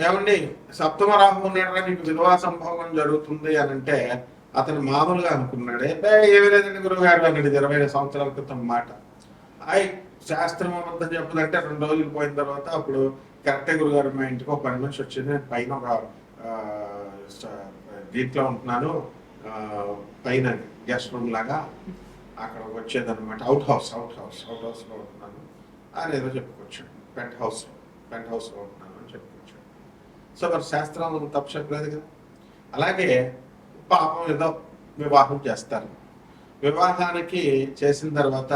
ఏమండి సప్తమ రాహు ఉన్నాడు నీకు విధవా సంభోగం జరుగుతుంది అని అంటే అతను మామూలుగా అనుకున్నాడు. "ఏ, ఏమీ లేదండి గురువుగారు అన్నాడు ఇది ఇరవై సంవత్సరాల క్రితం మాట. అయ్ శాస్త్రం అబద్ధం చెప్పదంటే రెండు రోజులు పోయిన తర్వాత అప్పుడు కరెక్టే గురుగారు మా ఇంటికి ఒక పని మనిషి వచ్చింది నేను పైన ఒక దీంట్లో ఉంటున్నాను. పైన గెస్ట్ రూమ్ లాగా అక్కడ వచ్చేదన్నమాట. Out house out house out హౌస్లో ఉంటున్నాను. అని ఏదో చెప్పుకొచ్చాడు. పెంట్ హౌస్ పెంట్ హౌస్లో ఉంటున్నాను. సో మరి శాస్త్రం తప్పు చెప్పలేదు కదా. అలాగే పాపం ఏదో వివాహం చేస్తారు. వివాహానికి చేసిన తర్వాత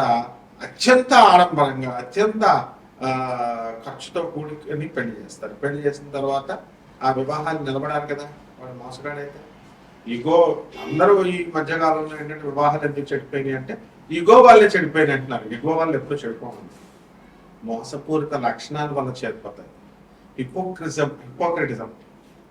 అత్యంత ఆడంబరంగా అత్యంత ఖర్చుతో కూడుకొని పెళ్ళి చేస్తారు. పెళ్ళి చేసిన తర్వాత ఆ వివాహాలు నిలబడాలి కదా వాడు మోసగాడైతే. ఈగో అందరూ ఈ మధ్యకాలంలో ఏంటంటే వివాహాలు ఎందుకు చెడిపోయినాయి అంటే ఈగో వాళ్ళే చెడిపోయినాయి అంటున్నారు. ఈగో వాళ్ళు ఎప్పుడు చెడిపోవాలి మోసపూరిత లక్షణాలు వల్ల చేరిపోతాయి. హిపోక్రిజం హిపోక్రటిజం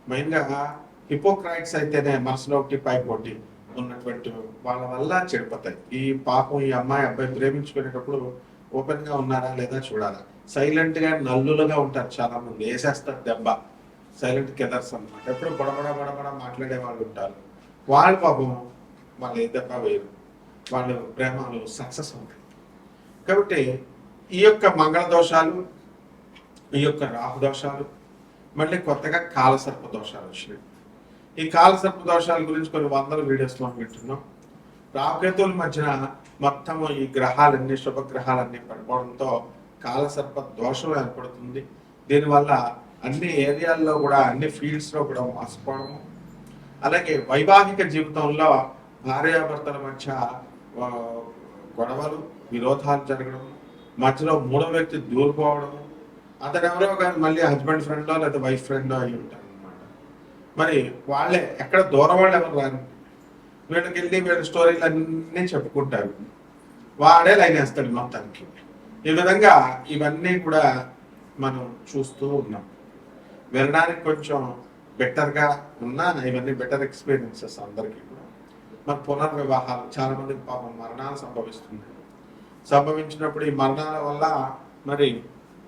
మెయిన్గా హిపోక్రైట్స్ అయితేనే మనసులో ఒకటి పైకి ఉన్నటువంటి వాళ్ళ వల్ల చెడిపోతాయి. ఈ పాపం ఈ అమ్మాయి అబ్బాయి ప్రేమించుకునేటప్పుడు ఓపెన్గా ఉన్నారా లేదా చూడాలా? సైలెంట్గా నల్లులుగా ఉంటారు చాలా మంది వేసేస్తారు దెబ్బ. సైలెంట్ కెదర్స్ అన్నమాట. ఎప్పుడు బుడబడ బడబడ మాట్లాడే వాళ్ళు ఉంటారు. వాళ్ళ పాపం వాళ్ళు ఏ దెబ్బ వేయరు వాళ్ళు ప్రేమలు సక్సెస్ ఉంటాయి కాబట్టి ఈ యొక్క మంగళ దోషాలు ఈ యొక్క రాహు దోషాలు మళ్ళీ కొత్తగా కాలసర్ప దోషాలు వచ్చినాయి. ఈ కాలసర్ప దోషాల గురించి కొన్ని వందల వీడియోస్లో వింటున్నాం. రాహుకేతువుల మధ్యన మొత్తం ఈ గ్రహాలన్నీ శుభగ్రహాలన్నీ పడిపోవడంతో కాలసర్ప దోషం ఏర్పడుతుంది. దీనివల్ల అన్ని ఏరియాల్లో కూడా అన్ని ఫీల్డ్స్లో కూడా మోసపోవడము. అలాగే వైవాహిక జీవితంలో భార్యాభర్తల మధ్య గొడవలు విరోధాలు జరగడం మధ్యలో మూడో వ్యక్తి దూరిపోవడం అతను ఎవరో కానీ మళ్ళీ హస్బెండ్ ఫ్రెండో లేదా వైఫ్ ఫ్రెండో అయి ఉంటారు అనమాట మరి వాళ్ళే ఎక్కడ దూరం వాళ్ళు ఎవరు రారు. వీళ్ళకి వెళ్ళి వీళ్ళ స్టోరీలు అన్నీ చెప్పుకుంటారు. వాడే లైన్ వేస్తాడు మొత్తానికి. ఈ విధంగా ఇవన్నీ కూడా మనం చూస్తూ ఉన్నాం. వినడానికి కొంచెం బెటర్గా ఉన్నా ఇవన్నీ బెటర్ ఎక్స్పీరియన్సెస్ అందరికీ కూడా. మరి పునర్వివాహాలు చాలా మందికి పాపం మరణాలు సంభవిస్తుంది సంభవించినప్పుడు ఈ మరణాల వల్ల మరి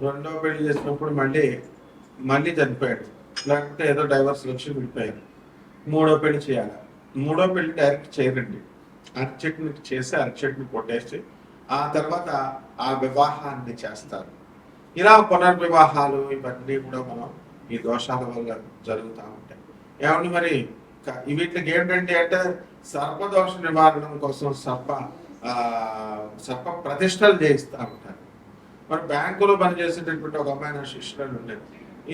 రెండో పెళ్ళి చేసినప్పుడు మళ్ళీ మళ్ళీ చనిపోయాడు. లేకపోతే ఏదో డైవర్స్ వచ్చి విడిపోయారు మూడో పెళ్ళి చేయాలి. మూడో పెళ్ళి డైరెక్ట్ చేయరండి. అరటి చెట్టుని చేసి అరటి కొట్టేసి ఆ తర్వాత ఆ వివాహాన్ని చేస్తారు. ఇలా పునర్వివాహాలు ఇవన్నీ కూడా మనం ఈ దోషాల వల్ల జరుగుతూ ఉంటాయి. ఏమండి మరి? వీటికి ఏంటంటే అంటే సర్పదోష నివారణ కోసం సర్ప సర్ప ప్రతిష్టలు చేయిస్తూ ఉంటారు. మరి బ్యాంకులో పనిచేసేటటువంటి ఒక అమ్మాయి నా శిష్యురాలు ఉండేది.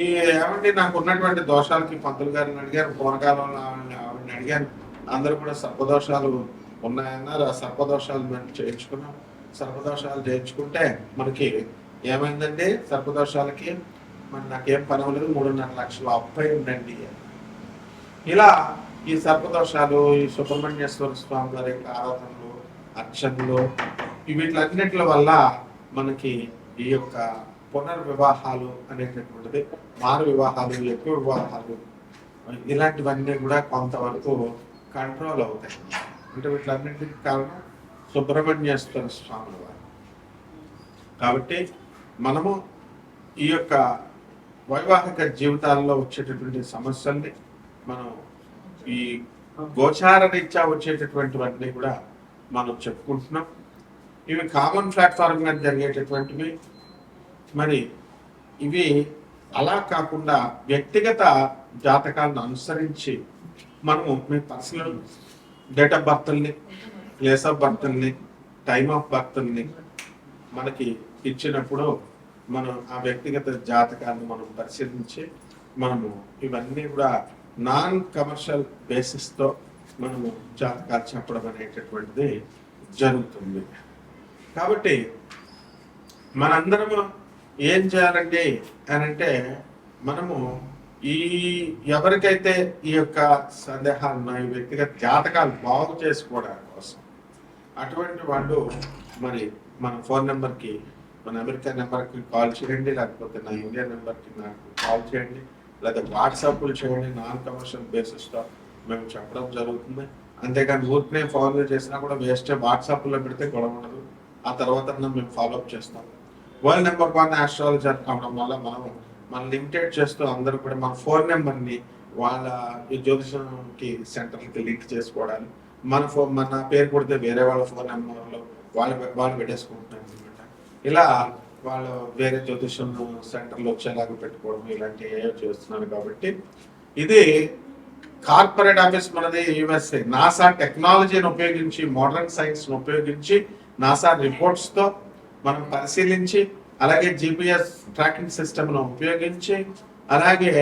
ఈ ఏమండి నాకు ఉన్నటువంటి దోషాలకి పంతులు గారిని అడిగాను పూర్వకాలంలో ఆవిడని ఆవిడని అడిగాను. అందరూ కూడా సర్పదోషాలు ఉన్నాయన్నారు. ఆ సర్పదోషాలు మేము చేయించుకున్నాం సర్పదోషాలు చేయించుకుంటే మనకి ఏమైందండి? సర్పదోషాలకి మరి నాకేం పని అవ్వలేదు. మూడున్నర లక్షలు అప్పై ఉండండి. ఇలా ఈ సర్పదోషాలు ఈ సుబ్రహ్మణ్యేశ్వర స్వామి గారి ఆరాధనలు అర్చనలు ఈ వీటిలన్నిటి వల్ల మనకి ఈ యొక్క పునర్వివాహాలు అనేటటువంటిది మారు వివాహాలు ఎక్కువ వివాహాలు ఇలాంటివన్నీ కూడా కొంతవరకు కంట్రోల్ అవుతాయి. అంటే వీటన్నింటికి కారణం సుబ్రహ్మణ్యేశ్వర స్వామి వారు. కాబట్టి మనము ఈ యొక్క వైవాహిక జీవితాల్లో వచ్చేటటువంటి సమస్యల్ని మనం ఈ గోచారరీత్యా వచ్చేటటువంటివన్నీ కూడా మనం చెప్పుకుంటున్నాం. ఇవి కామన్ ప్లాట్ఫామ్ మీద జరిగేటటువంటివి. మరి ఇవి అలా కాకుండా వ్యక్తిగత జాతకాలను అనుసరించి మనము మీ పర్సనల్ డేట్ ఆఫ్ బర్త్ని ప్లేస్ ఆఫ్ బర్త్ని టైమ్ ఆఫ్ బర్త్ని మనకి ఇచ్చినప్పుడు మనం ఆ వ్యక్తిగత జాతకాన్ని మనం పరిశీలించి మనము ఇవన్నీ కూడా నాన్ కమర్షియల్ బేసిస్తో మనము జాతకాలు చెప్పడం అనేటటువంటిది జరుగుతుంది. కాబట్టి మనందరము ఏం చేయాలండి అని అంటే మనము ఈ ఎవరికైతే ఈ యొక్క సందేహాలు ఉన్నాయి వ్యక్తిగత జాతకాలు బాగు చేసుకోవడం కోసం అటువంటి వాళ్ళు మరి మన ఫోన్ నెంబర్కి మన అమెరికా నెంబర్కి కాల్ చేయండి లేకపోతే నా ఇండియా నెంబర్కి నాకు కాల్ చేయండి లేదా వాట్సాప్లు చేయండి నాన్ కమర్షియల్ బేసిస్తో మేము చెప్పడం జరుగుతుంది. అంతేకాని ఊరికనే ఫాలో చేసినా కూడా వేస్ట్ వాట్సాప్లో పెడితే గొడవ ఉండదు. ఆ తర్వాత మేము ఫాలోఅప్ చేస్తాం. వరల్డ్ నెంబర్ వన్ ఆస్ట్రాలజర్ కావడం వల్ల మనం మనం లిమిటెడ్ చేస్తూ అందరూ కూడా మన ఫోన్ నెంబర్ని వాళ్ళ జ్యోతిషంకి సెంటర్కి లింక్ చేసుకోవడానికి మన ఫోన్ మన పేరు కొడితే వేరే వాళ్ళ ఫోన్ నెంబర్లో వాళ్ళు వాళ్ళు పెట్టేసుకుంటున్నారు అనమాట ఇలా వాళ్ళు వేరే జ్యోతిషం సెంటర్లో వచ్చేలాగా పెట్టుకోవడం ఇలాంటివి ఏవో చేస్తున్నారు కాబట్టి ఇది కార్పొరేట్ ఆఫీస్ మనది యుఎస్ఏ నాసా టెక్నాలజీని ఉపయోగించి మోడర్న్ సైన్స్ ఉపయోగించి నాసా రిపోర్ట్స్తో మనం పరిశీలించి అలాగే జిపిఎస్ ట్రాకింగ్ సిస్టమ్ను ఉపయోగించి అలాగే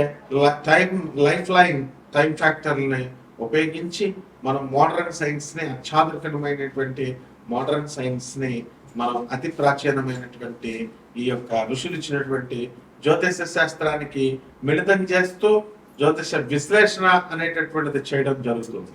టైం లైఫ్ లైన్ టైం ఫ్యాక్టర్ని ఉపయోగించి మనం మోడర్న్ సైన్స్ని అత్యాధునికమైనటువంటి మోడర్న్ సైన్స్ని మనం అతి ప్రాచీనమైనటువంటి ఈ యొక్క ఋషులు ఇచ్చినటువంటి జ్యోతిష శాస్త్రానికి మిళితం చేస్తూ జ్యోతిష విశ్లేషణ అనేటటువంటిది చేయడం జరుగుతుంది.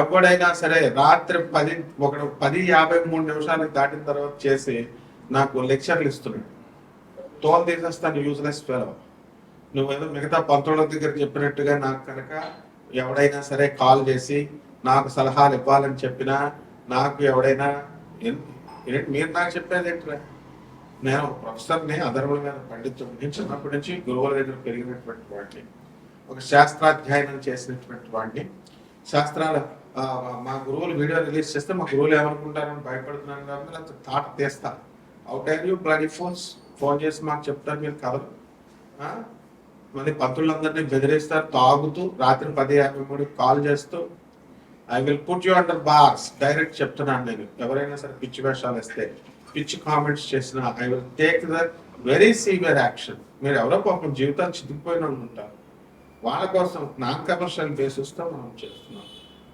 ఎప్పుడైనా సరే రాత్రి పది ఒక పది యాభై మూడు నిమిషాలకు దాటిన తర్వాత చేసి నాకు లెక్చర్లు ఇస్తున్నాడు. తోలు తీసేస్తాను యూజ్లెస్ ఫెలో నువ్వేదో మిగతా పంతుల దగ్గర చెప్పినట్టుగా నాకు కనుక ఎవడైనా సరే కాల్ చేసి నాకు సలహాలు ఇవ్వాలని చెప్పినా నాకు ఎవడైనా ఏంటి మీరు నాకు చెప్పేది ఏంట్రా? నేను ప్రొఫెసర్ని అధర్వుల మీద పండితుడిని చిన్నప్పటి నుంచి గురువుల దగ్గర పెరిగినటువంటి వాడిని. ఒక శాస్త్రాధ్యయనం చేసినటువంటి వాడిని. శాస్త్రాల మా గురువులు వీడియో రిలీజ్ చేస్తే మా గురువులు ఏమనుకుంటారని భయపడుతున్నాను కాబట్టి అంత తాట తీస్తా. Out are you bloody phones phone చేసి మాకు చెప్తారు మీరు కథలు మళ్ళీ పంతులందరినీ బెదిరిస్తారు తాగుతూ రాత్రి పది యాభై మూడు కాల్ చేస్తూ I will put you under bars direct చెప్తున్నాను నేను. ఎవరైనా సరే పిచ్చి వేషాలు వేస్తే పిచ్చి కామెంట్స్ చేసిన I will take the very severe action మీరు ఎవరో పాపం జీవితాలు చితికిపోయిన వాళ్ళు ఉంటారు. వాళ్ళ కోసం నాన్ కమర్షియల్ బేసిస్తో మనం చేస్తున్నాం.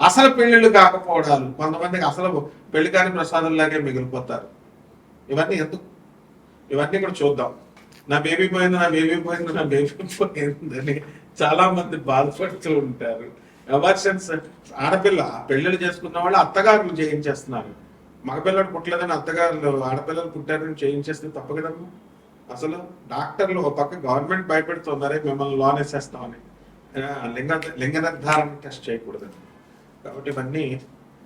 అసలు పెళ్ళిళ్ళు కాకపోవడాలు కొంతమందికి అసలు పెళ్ళి కాని ప్రసాదంలాగే మిగిలిపోతారు. ఇవన్నీ ఎందుకు? ఇవన్నీ కూడా చూద్దాం. నా బేబీ పోయింది నా బేబీ పోయింది నా బేబీ పోయిందని చాలా మంది బాధపడుతూ ఉంటారు. ఎవర్షన్స్? ఆడపిల్ల పెళ్ళిళ్ళు చేసుకున్న వాళ్ళు అత్తగారులు చేయించేస్తున్నారు. మగపిల్లడు పుట్టలేదని అత్తగారులు ఆడపిల్లలు పుట్టారని చేయించేస్తే తప్పు కదమ్మా. అసలు డాక్టర్లు ఒక పక్క గవర్నమెంట్ భయపెడుతున్నారే మిమ్మల్ని లోన్ వేసేస్తామని. లింగ లింగ నిర్ధారణ టెస్ట్ చేయకూడదని. కాబట్టి ఇవన్నీ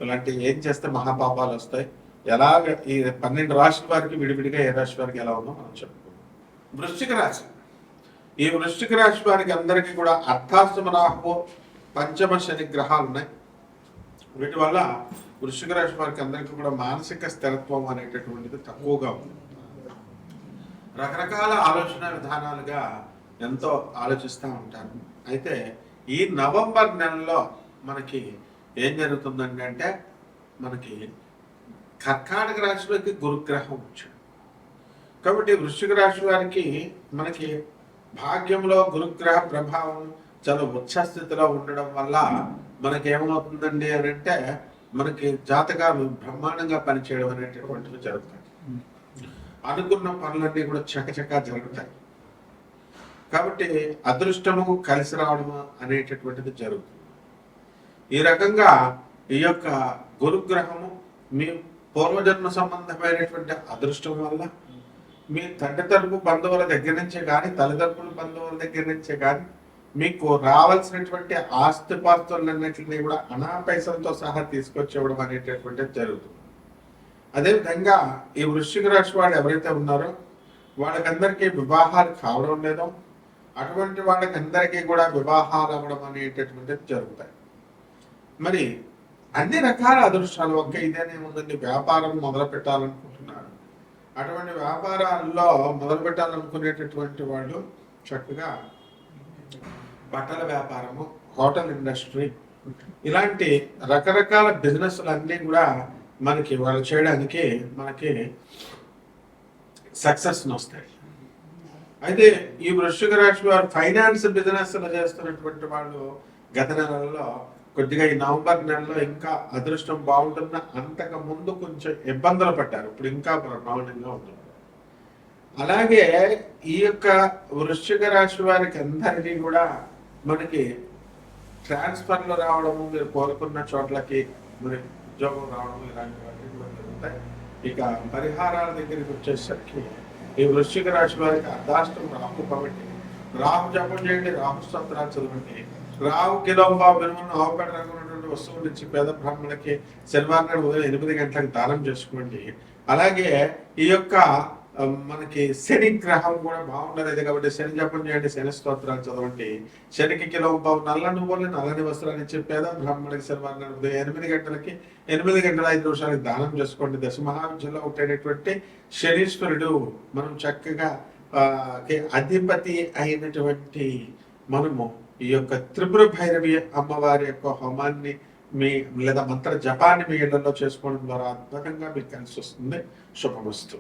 ఇలాంటి ఏం చేస్తే మహాపాపాలు వస్తాయి? ఎలాగ ఈ పన్నెండు రాశుల వారికి విడివిడిగా ఏ రాశి వారికి ఎలా ఉందో మనం చెప్పుకుందాం. వృశ్చిక రాశి. ఈ వృశ్చిక రాశి వారికి అందరికీ కూడా అర్థాష్టమ రాహు పంచమ శని గ్రహాలు ఉన్నాయి. వీటి వల్ల వృశ్చిక రాశి వారికి అందరికీ కూడా మానసిక స్థిరత్వం అనేటటువంటిది తక్కువగా ఉంది. రకరకాల ఆలోచన విధానాలుగా ఎంతో ఆలోచిస్తూ ఉంటారు. అయితే ఈ నవంబర్ నెలలో మనకి ఏం జరుగుతుందండి అంటే మనకి కర్కాటక రాశిలోకి గురుగ్రహం వచ్చాడు కాబట్టి వృశ్చిక రాశి వారికి మనకి భాగ్యంలో గురుగ్రహ ప్రభావం చాలా ఉచ్చ స్థితిలో ఉండడం వల్ల మనకి ఏమవుతుందండి అని అంటే మనకి జాతకాలు బ్రహ్మాండంగా పనిచేయడం అనేటటువంటివి జరుగుతాయి. అనుకున్న పనులన్నీ కూడా చకచకా జరుగుతాయి. కాబట్టి అదృష్టము కలిసి రావడము అనేటటువంటిది జరుగుతుంది. ఈ రకంగా ఈ యొక్క గురుగ్రహము మీ పూర్వజన్మ సంబంధమైనటువంటి అదృష్టం వల్ల మీ తండ్రి తరపు బంధువుల దగ్గర నుంచే కానీ తల్లిదండ్రుల బంధువుల దగ్గర నుంచే కానీ మీకు రావాల్సినటువంటి ఆస్తిపాస్తులన్నింటినీ కూడా అనా పైసలతో సహా తీసుకొచ్చి ఇవ్వడం అనేటటువంటిది జరుగుతుంది. అదేవిధంగా ఈ వృశ్చిక రాశి వాళ్ళు ఎవరైతే ఉన్నారో వాళ్ళకందరికీ వివాహాలు కావడం లేదో. అటువంటి వాళ్ళకందరికీ కూడా వివాహాలు అవ్వడం అనేటటువంటిది జరుగుతాయి. మరి అన్ని రకాల అదృష్టాలు ఒక్క ఇదేనే ఉందండి. వ్యాపారం మొదలు పెట్టాలనుకుంటున్నారు. అటువంటి వ్యాపారాల్లో మొదలు పెట్టాలనుకునేటటువంటి వాళ్ళు చక్కగా బట్టల వ్యాపారము హోటల్ ఇండస్ట్రీ ఇలాంటి రకరకాల బిజినెస్లు అన్నీ కూడా మనకి వాళ్ళు చేయడానికి మనకి సక్సెస్ని వస్తాయి. అయితే ఈ వృశ్చిక రాశి వారు ఫైనాన్స్ బిజినెస్లు చేస్తున్నటువంటి వాళ్ళు గత నెలల్లో కొద్దిగా ఈ నవంబర్ నెలలో ఇంకా అదృష్టం బాగుంటున్న అంతకు ముందు కొంచెం ఇబ్బందులు పడ్డారు. ఇప్పుడు ఇంకా బ్రహ్మాండంగా ఉంటుంది అలాగే ఈ యొక్క వృశ్చిక రాశి వారికి అందరికీ కూడా మనకి ట్రాన్స్ఫర్లు రావడము మీరు కోరుకున్న చోట్లకి మరి ఉద్యోగం రావడం ఇలాంటివన్నీ జరుగుతాయి. ఇక పరిహారాల దగ్గరికి వచ్చేసరికి ఈ వృశ్చిక రాశి వారికి అర్ధాష్టం రాహు కాబట్టి రాహు జపం చేయండి రాహు స్తోత్రాలు చదవండి. రావు కిలో వినుమన్న ఆవుపేట రంగున్నటువంటి వస్తువుల నుంచి పేద బ్రాహ్మణులకి శనివారం నాడు ఉదయం ఎనిమిది గంటలకు దానం చేసుకోండి. అలాగే ఈ యొక్క మనకి శని గ్రహం కూడా బాగుండలేదు కాబట్టి శని జపం చేయండి శని స్తోత్రాలు చదవండి. శనికి కిలో పావు నల్ల నువ్వులు నల్లని వస్త్రాలు ఇచ్చి పేద బ్రాహ్మణుడికి శనివారం నాడు ఉదయం ఎనిమిది గంటలకి ఎనిమిది గంటల ఐదు నిమిషాలకి దానం చేసుకోండి. దశ మహావిద్యలో ఉండేటటువంటి శనీశ్వరుడు మనం చక్కగా ఆ, అధిపతి అయినటువంటి మనము ఈ యొక్క త్రిపుర భైరవి అమ్మవారి యొక్క హోమాన్ని మీ లేదా మంత్ర జపాన్ని మీ ఇళ్ళలో చేసుకోవడం ద్వారా అద్భుతంగా మీకు కలిసి వస్తుంది. శుభమస్తు.